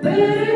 Spirit.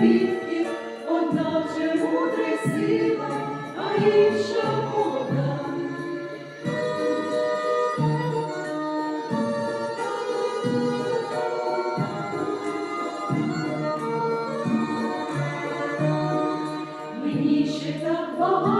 квітки, одна вже мудра сила, а інша молода. Мені ще так багато.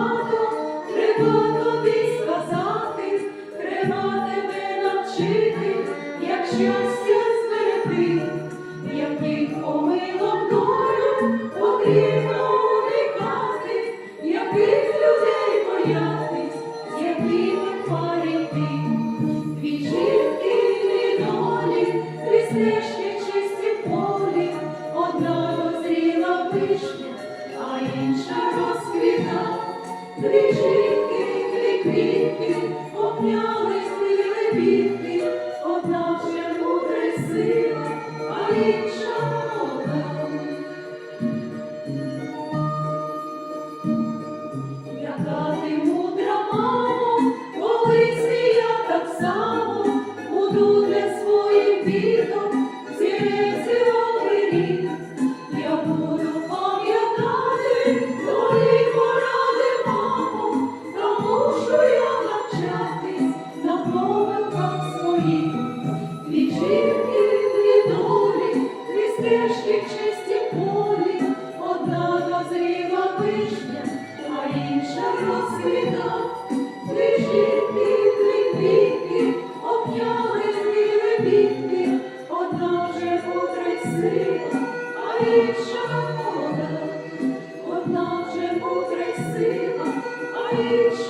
Thank you. одна вже бутрить сила, а інша вода, одна вже бутрить сила, а інша.